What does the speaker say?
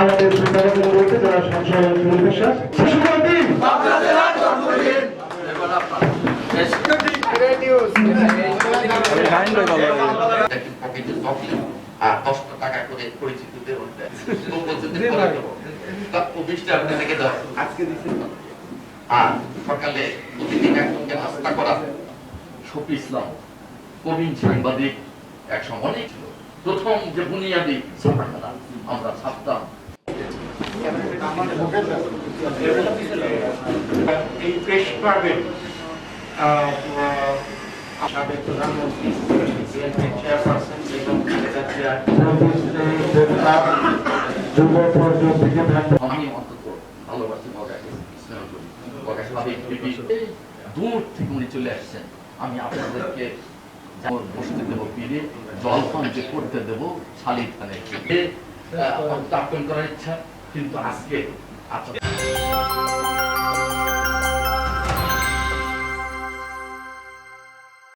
আমাদের শ্রদ্ধাভাজন রয়েছে যারা সংসদ বিশ্বাস শিশুর দিন একটি পকেটে চকলেট আর মধ্যে সকালে একজনকে নাস্তা প্রবীণ সাংবাদিক এক সময় ছিল। প্রথম যে বুনিয়াদি আমরা ছাপতাম এই প্রেস ক্লাবের সাবেক প্রধানমন্ত্রী চেয়ারপারসন বেগম খালেদা জিয়ার যুব পর্যন্ত আমি অন্তত ভালোবাসি বগাকে দূর থেকে উনি চলে আসছেন। আমি আপনাদেরকে বসতে দেবো, পীরে জল পান যে করতে দেবো শালিক খানের দাপন করার ইচ্ছা, কিন্তু আজকে আচ্ছা।